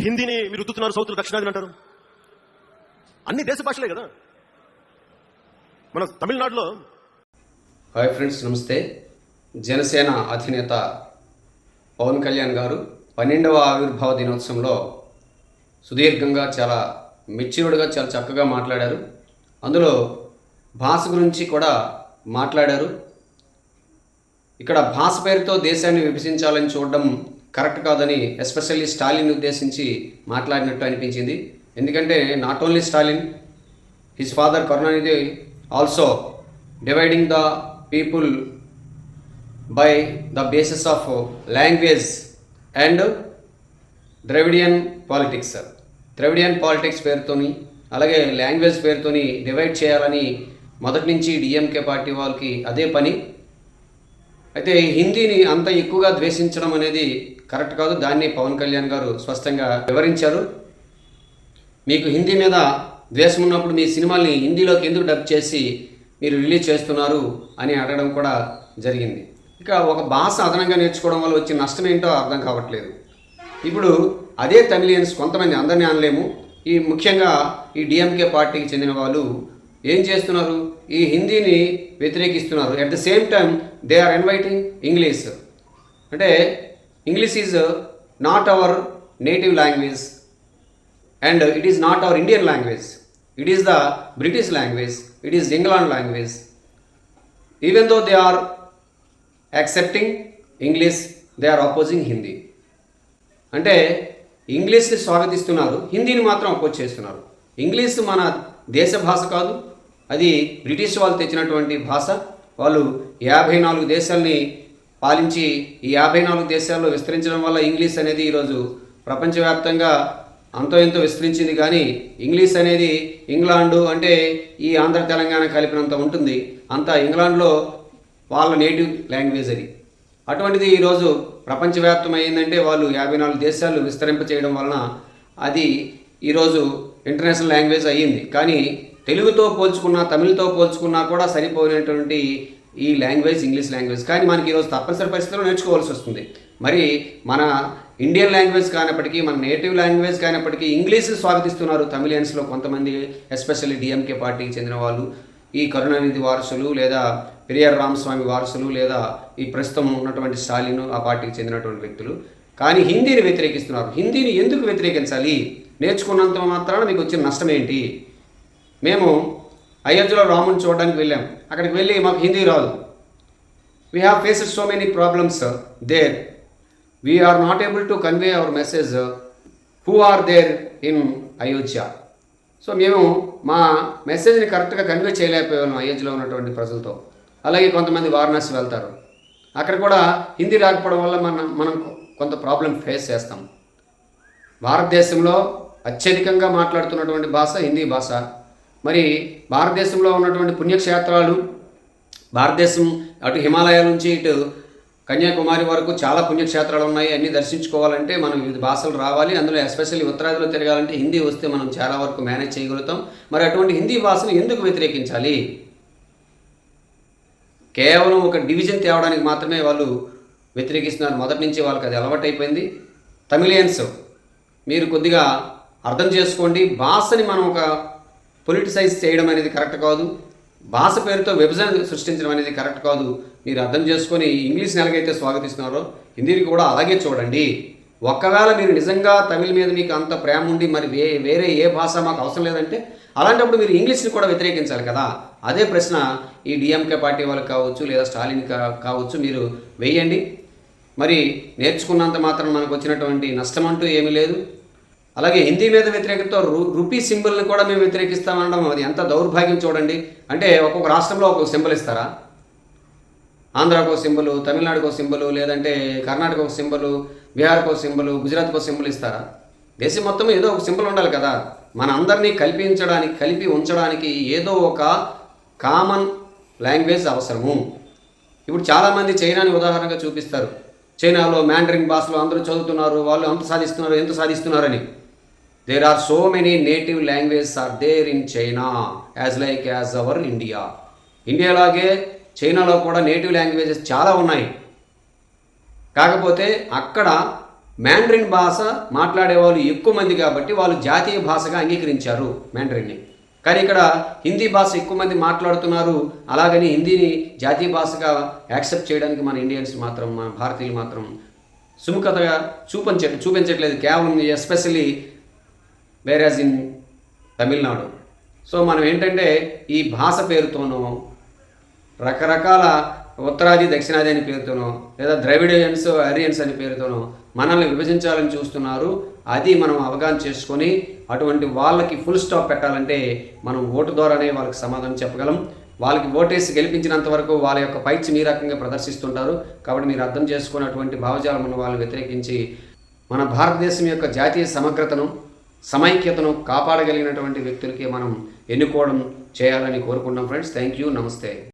హిందీని మీరు రుద్దుతున్నారు సౌత్లో దక్షిణాదిని అంటారు. అన్ని దేశ భాషలే కదా. మన తమిళనాడులో హాయ్ ఫ్రెండ్స్ నమస్తే. జనసేన అధినేత పవన్ కళ్యాణ్ గారు పన్నెండవ ఆవిర్భావ దినోత్సవంలో సుదీర్ఘంగా చాలా మెచ్యూర్డ్గా చాలా చక్కగా మాట్లాడారు. అందులో భాష గురించి కూడా మాట్లాడారు. ఇక్కడ భాష పేరుతో దేశాన్ని విభజించాలని చూడడం కరెక్ట్ కాదని ఎస్పెషల్లీ స్టాలిన్ ఉద్దేశించి మాట్లాడినట్టు అనిపించింది. ఎందుకంటే not only Stalin his father Karunanidhi also dividing the people by the basis of language and Dravidian politics Dravidian politics పేరుతోని అలాగే లాంగ్వేజ్ పేరుతోని డివైడ్ చేయాలని మొదటి నుంచి డిఎంకే పార్టీ వాళ్ళకి అదే పని. అయితే హిందీని అంత ఎక్కువగా ద్వేషించడం అనేది కరెక్ట్ కాదు. దాన్ని పవన్ కళ్యాణ్ గారు స్పష్టంగా వివరించారు. మీకు హిందీ మీద ద్వేషం ఉన్నప్పుడు మీ సినిమాల్ని హిందీలోకి ఎందుకు డబ్ చేసి మీరు రిలీజ్ చేస్తున్నారు అని అడగడం కూడా జరిగింది. ఇక ఒక భాష అదనంగా నేర్చుకోవడం వల్ల వచ్చే నష్టం ఏంటో అర్థం కావట్లేదు. ఇప్పుడు అదే తమిళియన్స్ కొంతమంది అందరినీ అనలేము. ఈ ముఖ్యంగా ఈ డిఎంకే పార్టీకి చెందిన వాళ్ళు ఏం చేస్తున్నారు? ఈ హిందీని వ్యతిరేకిస్తున్నారు. At the same time they are inviting English అంటే English is not our native language and it is not our Indian language it is the British language it is England language even though they are accepting English they are opposing Hindi అంటే ఇంగ్లీష్ని స్వాగతిస్తున్నారు. హిందీని మాత్రం oppose చేస్తున్నారు. English మన దేశ భాష కాదు అది British వాళ్ళు తెచ్చినటువంటి భాష. వాళ్ళు యాభై నాలుగు దేశాల్ని పాలించి ఈ యాభై నాలుగు దేశాల్లో విస్తరించడం వల్ల ఇంగ్లీష్ అనేది ఈరోజు ప్రపంచవ్యాప్తంగా అంతో ఎంతో విస్తరించింది. కానీ ఇంగ్లీష్ అనేది ఇంగ్లాండు అంటే ఈ ఆంధ్ర తెలంగాణ కలిపినంత ఉంటుంది. అంతా ఇంగ్లాండ్లో వాళ్ళ నేటివ్ లాంగ్వేజ్ అది. అటువంటిది ఈరోజు ప్రపంచవ్యాప్తం అయిందంటే వాళ్ళు యాభై నాలుగు దేశాలు విస్తరింప చేయడం వలన అది ఈరోజు ఇంటర్నేషనల్ లాంగ్వేజ్ అయ్యింది. కానీ తెలుగుతో పోల్చుకున్నా తమిళ్తో పోల్చుకున్నా కూడా సరిపోయినటువంటి ఈ లాంగ్వేజ్ ఇంగ్లీష్ లాంగ్వేజ్. కానీ మనకి ఈరోజు తప్పనిసరి పరిస్థితుల్లో నేర్చుకోవాల్సి వస్తుంది. మరి మన ఇండియన్ లాంగ్వేజ్ కానప్పటికీ మన నేటివ్ లాంగ్వేజ్ కానప్పటికీ ఇంగ్లీష్ స్వాగతిస్తున్నారు తమిళియన్స్లో కొంతమంది ఎస్పెషల్లీ డిఎంకే పార్టీకి చెందిన వాళ్ళు. ఈ కరుణానిధి వారసులు లేదా పెరియార్ రామస్వామి వారసులు లేదా ఈ ప్రస్తుతం ఉన్నటువంటి స్టాలిన్ ఆ పార్టీకి చెందినటువంటి వ్యక్తులు. కానీ హిందీని వ్యతిరేకిస్తున్నారు. హిందీని ఎందుకు వ్యతిరేకించాలి? నేర్చుకున్నంత మాత్రాన మీకు వచ్చిన నష్టం ఏంటి? మేము అయోధ్యలో రాముని చూడడానికి వెళ్ళాం. అక్కడికి వెళ్ళి మాకు హిందీ రాదు. We have faced so many problems there we are not able to convey our message who are there in Ayodhya so మేము మా మెసేజ్ని కరెక్ట్గా కన్వే చేయలేకపోయాము అయోధ్యలో ఉన్నటువంటి ప్రజలతో. అలాగే కొంతమంది వారణాసి వెళ్తారు. అక్కడ కూడా హిందీ రాకపోవడం వల్ల మనం మనం కొంత ప్రాబ్లం ఫేస్ చేస్తాం. భారతదేశంలో అత్యధికంగా మాట్లాడుతున్నటువంటి భాష హిందీ భాష. మరి భారతదేశంలో ఉన్నటువంటి పుణ్యక్షేత్రాలు భారతదేశం అటు హిమాలయాల నుంచి ఇటు కన్యాకుమారి వరకు చాలా పుణ్యక్షేత్రాలు ఉన్నాయి. అన్నీ దర్శించుకోవాలంటే మనం వివిధ భాషలు రావాలి. అందులో ఎస్పెషల్లీ ఉత్తరాదిలో తిరగాలంటే హిందీ వస్తే మనం చాలా వరకు మేనేజ్ చేయగలుగుతాం. మరి అటువంటి హిందీ భాషను ఎందుకు వ్యతిరేకించాలి? కేవలం ఒక డివిజన్ తేవడానికి మాత్రమే వాళ్ళు వ్యతిరేకిస్తున్నారు. మొదటి నుంచి వాళ్ళకి అది అలవాటైపోయింది. తమిళియన్స్ మీరు కొద్దిగా అర్థం చేసుకోండి. భాషని మనం ఒక పొలిటిసైజ్ చేయడం అనేది కరెక్ట్ కాదు. భాష పేరుతో విభజన సృష్టించడం అనేది కరెక్ట్ కాదు. మీరు అర్థం చేసుకొని ఇంగ్లీష్ని ఎలాగైతే స్వాగతిస్తున్నారో హిందీని కూడా అలాగే చూడండి. ఒక్కవేళ మీరు నిజంగా తమిళ్ మీద మీకు అంత ప్రేమ ఉండి మరి వే వేరే ఏ భాష మాకు అవసరం లేదంటే అలాంటప్పుడు మీరు ఇంగ్లీష్ని కూడా వ్యతిరేకించాలి కదా. అదే ప్రశ్న ఈ డిఎంకే పార్టీ వాళ్ళకి కావచ్చు లేదా స్టాలిన్ కా- కావచ్చు మీరు వేయండి. మరి నేర్చుకున్నంత మాత్రం మనకు వచ్చినటువంటి నష్టం అంటూ ఏమీ లేదు. అలాగే హిందీ మీద వ్యతిరేకతతో రు రూపీ సింబల్ని కూడా మేము వ్యతిరేకిస్తామనడం అది ఎంత దౌర్భాగ్యం చూడండి. అంటే ఒక్కొక్క రాష్ట్రంలో ఒక్కొక్క సింబల్ ఇస్తారా? ఆంధ్రాకు ఒక సింబలు తమిళనాడుకు ఒక సింబలు లేదంటే కర్ణాటక ఒక సింబలు బీహార్కు ఒక సింబలు గుజరాత్కు ఒక సింబల్ ఇస్తారా? దేశం మొత్తం ఏదో ఒక సింబల్ ఉండాలి కదా. మన అందరినీ కల్పించడానికి కలిపి ఉంచడానికి ఏదో ఒక కామన్ లాంగ్వేజ్ అవసరము. ఇప్పుడు చాలామంది చైనాని ఉదాహరణగా చూపిస్తారు. చైనాలో మ్యాండరింగ్ భాషలో అందరూ చదువుతున్నారు వాళ్ళు అంత సాధిస్తున్నారు ఎంత సాధిస్తున్నారని. There are so many native language are there in China as like as our India ఇండియాలాగే చైనాలో కూడా నేటివ్ లాంగ్వేజెస్ చాలా ఉన్నాయి. కాకపోతే అక్కడ మ్యాండ్రిన్ భాష మాట్లాడే వాళ్ళు ఎక్కువ మంది కాబట్టి వాళ్ళు జాతీయ భాషగా అంగీకరించారు మ్యాండ్రిన్ని కానీ ఇక్కడ హిందీ భాష ఎక్కువ మంది మాట్లాడుతున్నారు. అలాగని హిందీని జాతీయ భాషగా యాక్సెప్ట్ చేయడానికి మన ఇండియన్స్ మాత్రం మన భారతీయులు మాత్రం సుముఖతగా చూపించ చూపించట్లేదు. కేవలం especially whereas in Tamil Nadu so మనం ఏంటంటే ఈ భాష పేరుతోనో రకరకాల ఉత్తరాది దక్షిణాది అని పేరుతోనో లేదా ద్రవిడియన్స్ అరియన్స్ అని పేరుతోనో మనల్ని విభజించాలని చూస్తున్నారు. అది మనం అవగాహన చేసుకొని అటువంటి వాళ్ళకి ఫుల్ స్టాప్ పెట్టాలంటే మనం ఓటు ద్వారానే వాళ్ళకి సమాధానం చెప్పగలం. వాళ్ళకి ఓటేసి గెలిపించినంత వరకు వాళ్ళ యొక్క పైచి మీ రకంగా ప్రదర్శిస్తుంటారు. కాబట్టి మీరు అర్థం చేసుకున్నటువంటి భావజాలం ఉన్న వాళ్ళని వ్యతిరేకించి మన భారతదేశం యొక్క జాతీయ సమగ్రతను సమైక్యతను కాపాడగలిగినటువంటి వ్యక్తులకి మనం ఎన్నుకోవడం చేయాలని కోరుకుంటున్నాం ఫ్రెండ్స్. థ్యాంక్ యూ నమస్తే.